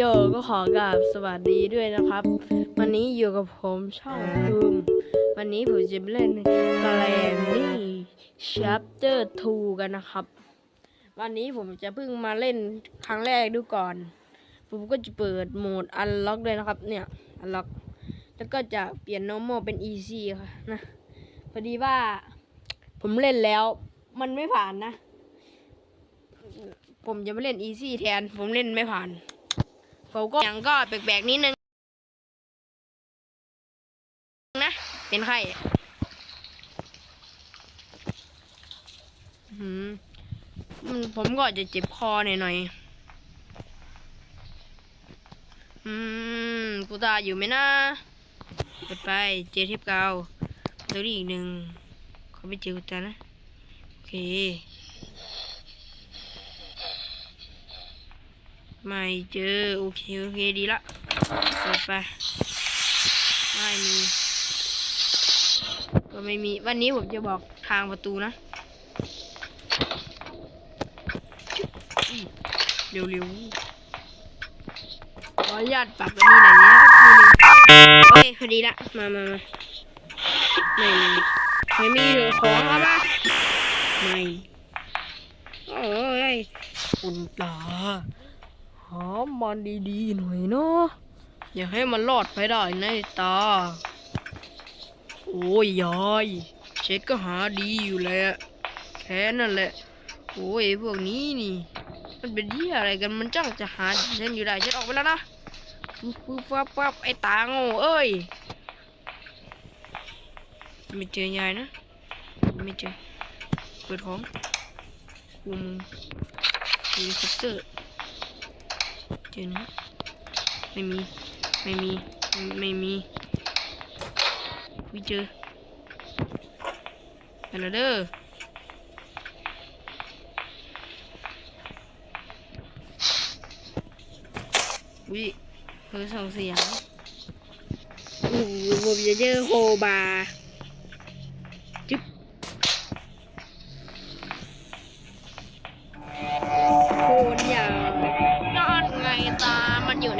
โยก็ขอกราบสวัสดีด้วยนะครับ วันนี้อยู่กับผมช่องภูมิวันนี้ผมจะเล่นแกรมมี่ chapter 2กันนะครับ วันนี้ผมจะเพิ่งมาเล่นครั้งแรกดูก่อน ผมก็จะเปิดโหมด unlock เลยนะครับ เนี่ย unlock แล้วก็จะเปลี่ยน normal เป็น easy ค่ะนะพอดีว่าผมเล่นแล้วมันไม่ผ่านนะ ผมจะมาเล่น easy แทน ผมเล่นไม่ผ่าน ผมก็ยังก็แปลกๆนิดนึงนะเป็นไข้อื้อหืมผมก็จะเจ็บคอหน่อยๆอืมกูตาอยู่ไหมนะเปิดไปเจอเทปเกาตัวนี้อีกหนึ่งเขาไม่เจอกูตานะ โอเค ไม่เจอ โอเค โอเคดีละเปิดไป ไม่มี ก็ไม่มี วันนี้ผมจะบอกทางประตูนะเร็วเร็วๆขออนุญาตปรับอันนี้หน่อยนะโอเคพอดีละ มามามาไม่มีไม่มีเหลือของแล้วปะไม่ โอ้ยคุณตา หามันดีๆหน่อยเนาะอย่าให้มันรอดไปได้นะตา โอ้ยยายเช็ดก็หาดีอยู่แหละแค่นั่นแหละ โอ้ยพวกนี้นี่ มันเป็นที่อะไรกันมันจ้างจะหาเล่นอยู่ได้เช็ดออกไปแล้วนะปุ๊บปุ๊บปั๊บปั๊บไอ้ตาโง่เอ้ยไม่เจอยายนะ ไม่เจอเปิดของคุมเฮลิคอปเตอร์ เจอนะไม่มี ไม่มี ไม่มีไม่เจอไปแล้วเด้อวิเพิ่ส่งเสียงโอ้โหผมจะเจอโคบา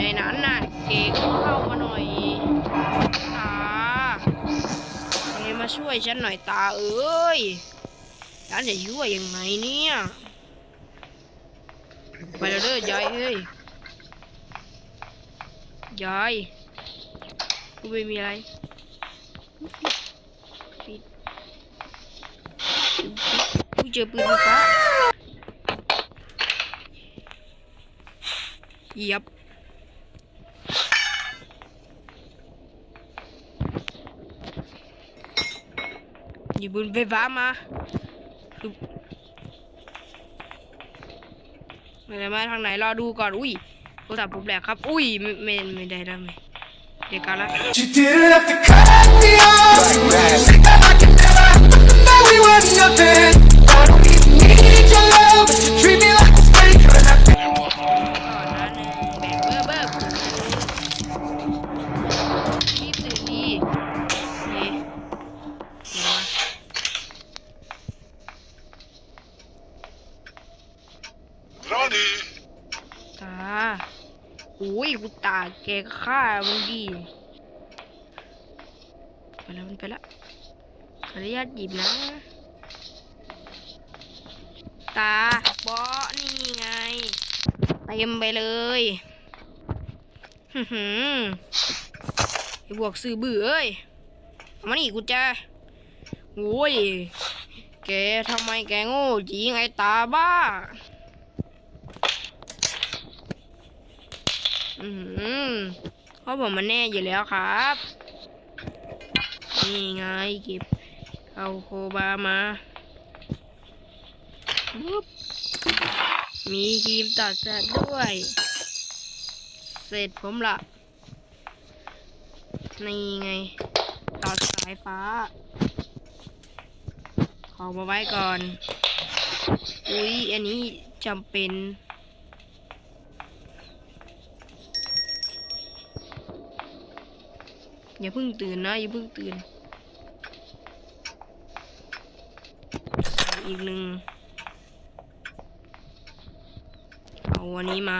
ในนั้นน่ะเก๋ก็เข้ามาหน่อยตาเก๋มาช่วยฉันหน่อยตาเอ้ยฉันจะช่วยยังไงเนี่ยไปแล้วเด้อยายเอ้ยยายกูไม่มีอะไรปิดปิดกูเจอปืนไฟฟ้าเหยียบ หยิบบุญไฟฟ้ามาปึ๊บไม่ได้มาทางไหนรอดูก่อน อุ้ยโทรศัพท์ผมแหลกครับ อุ้ยไม่ไม่ไม่ได้แล้วไม่เดี๋ยวกันละ You didn't have to cut me off. Said that I could never, that we were nothing. I don't even need your love, but you treat me like a stranger. Ronnie! ตาอุ้ยกูตาแกก็ฆ่ามันดี ไปแล้วมันไปแล้วขออนุญาตหยิบนะ ตาบอนี่ไง เต็มไปเลยฮึหือไอ้บวกซื้อบื้อเอ้ยเอามานี่กูจะโอ้ย แกทำไมแกโง่จริงไอ้ตาบ้า อืมเพราะผมมันแน่อยู่แล้วครับ นี่ไงเก็บ เอาโคบามาปุ๊บมีครีมตัดสัตว์ด้วย เสร็จผมละนี่ไง ตัดสายฟ้า ขอมาไว้ก่อน อุ๊ย อันนี้จำเป็น อย่าเพิ่งตื่นนะ อย่าเพิ่งตื่น อีกหนึ่ง เอาวันนี้มา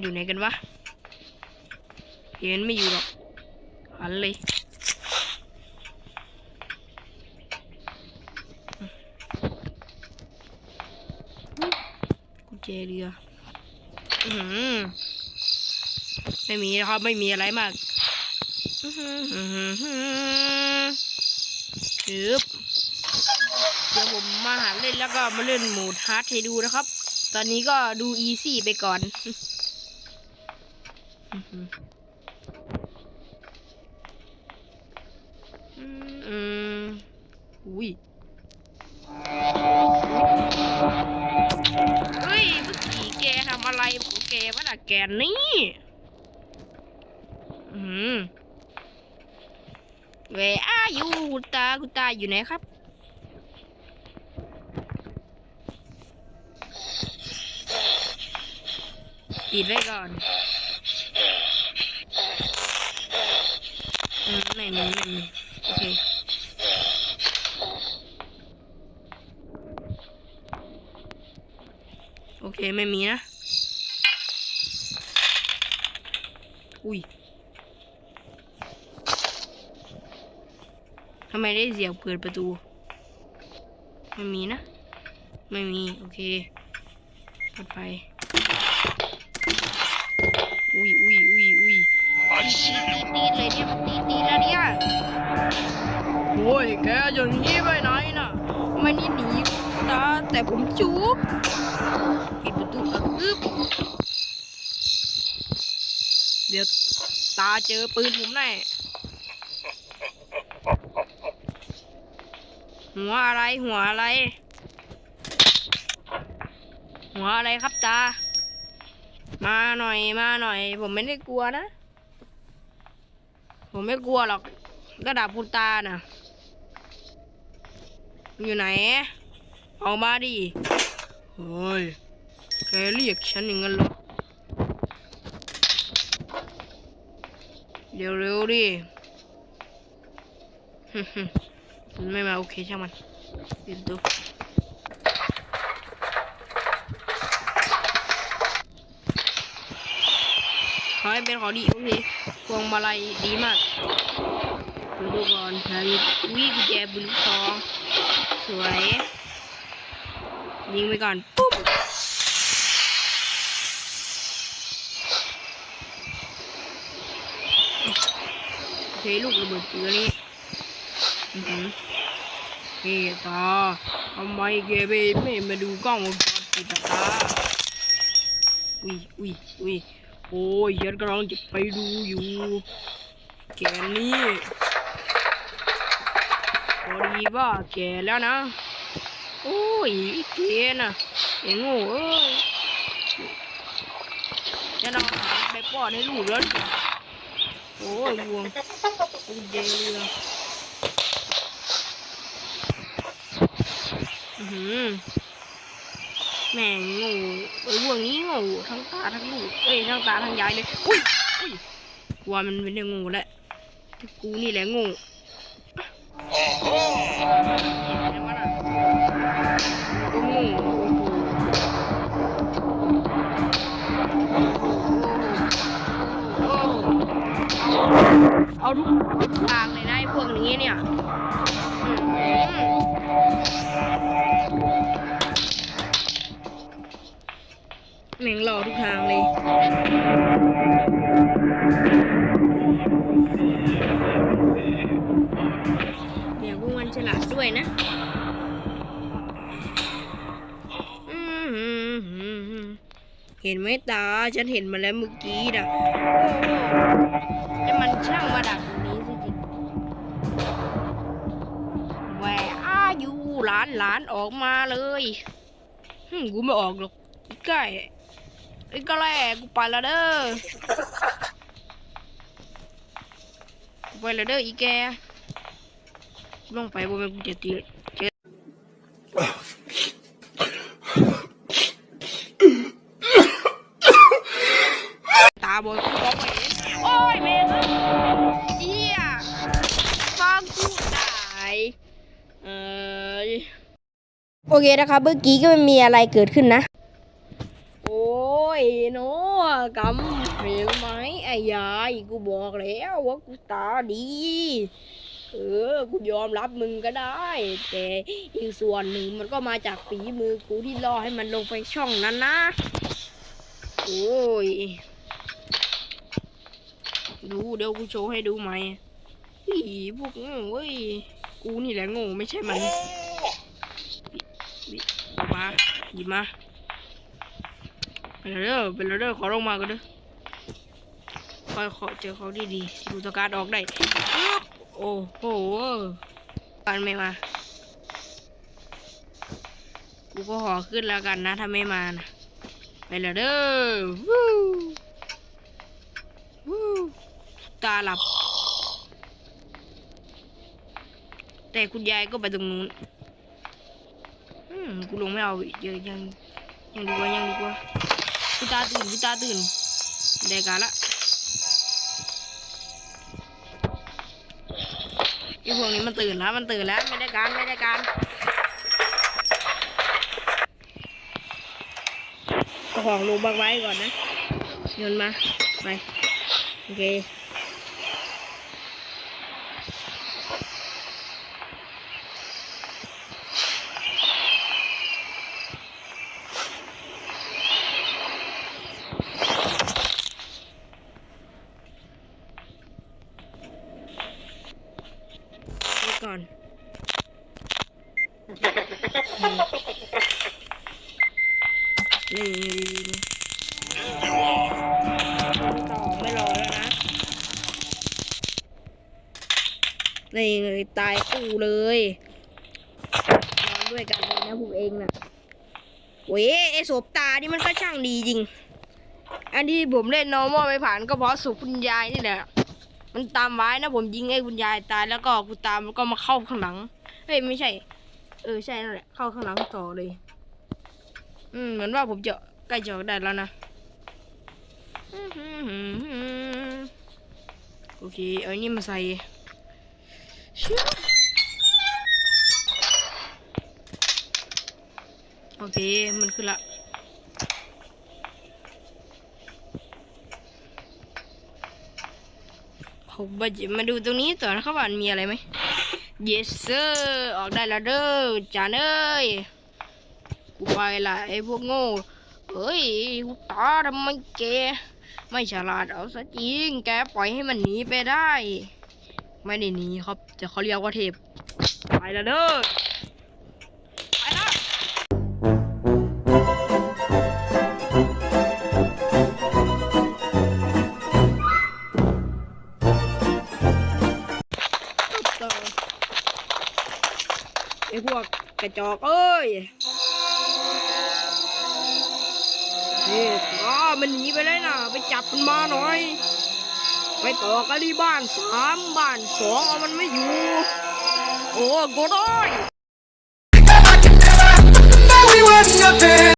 อยู่ไหนกันวะ เห็นไม่อยู่หรอก หันเลยกุญแจเรือ อื้อหือ ไม่มีนะครับไม่มีอะไรมากอื้อหือหือหือหือฮึบเดี๋ยวผมมาหาเล่นแล้วก็มาเล่นโหมดฮาร์ดให้ดูนะครับ ตอนนี้ก็ดูอีซี่ไปก่อนอืออุ้ยเฮ้ยเมื่อกี้แกทำอะไรของแกวะน่ะแกนี่ อืมเวอาอยู่คุณตาคุณตาอยู่ไหนครับ ปิดไว้ก่อนอืมไม่มีไม่มีโอเคโอเค ไม่มีนะ อุ้ย ทำไมได้เสียงเปิดประตู ไม่มีนะ ไม่มี โอเคเปิดไฟอุ้ยอุ้ยอุ้ยอุ้ยตีตีเลยเนี่ยตีตีแล้วเนี่ยโอ้ยแกอย่างนี้ไปไหนน่ะไม่นี่หนีตาแต่ผมจุบปิดประตูอึ๊บเดี๋ยวตาเจอปืนผมแน่ หัวอะไรหัวอะไร หัวอะไรครับตา มาหน่อยมาหน่อย ผมไม่ได้กลัวนะ ผมไม่กลัวหรอกกระดับคุณตาน่ะ อยู่ไหน ออกมาดิเฮ้ยแกเรียกฉันอย่างนั้นเหรอเดี๋ยวเร็วดิ มันไม่มาโอเคช่างมันปิดประตูขอให้เป็นของดีโอเคพวงมาลัยดีมากดูดูก่อนฉันวิกุญแจบุลูกซองสวย ยิงไปก่อน ปุ๊บเทลูกระเบิดเกลือนี่อือหือ เฮ้ตาทำไมแกไม่ไม่มาดูกล้องวงจรปิดตาอุ้ยอุ้ยอุ้ยโอ้ยฉันกำลังจะไปดูอยู่ แกนี่พอดีว่าแกแล้วนะ โอ้ยอีเกน่ะไอ้โง่เอ้ยจะนำอาหาไปป้อนให้ลูกแล้วโอ้ยงวงกุญแจเรืออือ หือแม่งโง่ไอ้พวกนี้โง่ทั้งตาทั้งลูกเอ้ยทั้งตาทั้งยายเลยอุ้ยอุ้ยกลัวมันเป็นเรื่องโง่แหละกูนี่แหละโง่เห็นไหมล่ะโอ้โหเอาทุกทางเลยนะไอ้พวกนี้เนี่ย เลยเดี๋ยวพวกมันฉลาดด้วยนะอืมเห็นไหมตา ฉันเห็นมาแล้วเมื่อกี้นะโอ้โหแล้วมันช่างมาดักตรงนี้สิจริงแหวอาอยู่หลานหลานออกมาเลยหึ่มกูไม่ออกหรอกอีกใกล้ ไอ้ก็แล่กูไปแล้วเด้อกูไปแล้วเด้ออีแกลงไปบนมันกูจะตีเจอตาบอดกูมองไม่เห็นโอ้ยแม่เฮียฟังกูได้เอ้ยโอเคนะครับเมื่อกี้ก็ไม่มีอะไรเกิดขึ้นนะ โอ้ย ยโนกำเห็นไหมไอ้ ยาย กูบอกแล้วว่ากูตาดี เออ กูยอมรับมึงก็ได้ แต่อีกส่วนหนึ่งมันก็มาจากฝีมือกูที่ล่อให้มันลงไปช่องนั้นนะ โอ้ย ดูเดี๋ยวกูโชว์ให้ดูไหมอีพวกโง่เว้ย กูนี่แหละโง่ไม่ใช่มันมาหยิบมาไปแล้วเด้อไปแล้วเด้อขอลงมากันเด้อ คอยขอเจอเขาดีๆดูตะการออกได้โอ้โหกันไม่มากูก็ขอขึ้นแล้วกันนะถ้าไม่มานะไปแล้วเด้อวู้วู้ตาหลับ แต่คุณยายก็ไปตรงนู้นอืมกูลงไม่เอาเยอะยังยังดีกว่ายังดีกว่ากูตาตื่นกูตาตื่นได้การละ อ้พวกนี้มันตื่นแล้วมันตื่นแล้วไม่ได้การไม่ได้การก็ของลงบักไว้ก่อนนะโยนมาไปโอเค นี่เลยตายคู่เลยนอนด้วยกันเลยนะพวกเองนะเว้ยไอ้ศพตานี่มันก็ช่างดีจริง อันที่ผมเล่น normal ไม่ผ่านก็เพราะสุคุณยายนี่แหละ มันตามไว้นะผมยิงไอ้คุณยายตายแล้วก็กูตามแล้วก็มาเข้าข้างหลัง เฮ้ยไม่ใช่ เออใช่นั่นแหละเข้าข้างหลังต่อเลย อืมเหมือนว่าผมจะใกล้จะได้แล้วนะโอเคเอานนี้มาใส่ โอเค มันขึ้นละผมมาจมาดูตรงนี้ต่อนะครับว่ามีอะไรไหม yes sir ออกได้แล้วเด้อจานเอ้ย กูไปละไอ้พวกโง่เฮ้ยกูตาทำไมแก ไม่ฉลาดเอาซะจริง แกปล่อยให้มันหนีไปได้ ไม่ได้หนีครับแต่เขาเรียกว่าเทพไปแล้วเด้อไปแล้วต่อไอ้พวกกระจอกเอ้ยนี่อ๋อมันหนีไปเลยนะไปจับมันมาหน่อย ไปต่อกันที่บ้านสามบ้านสองเอามันไม่อยู่ โอ้โกดอย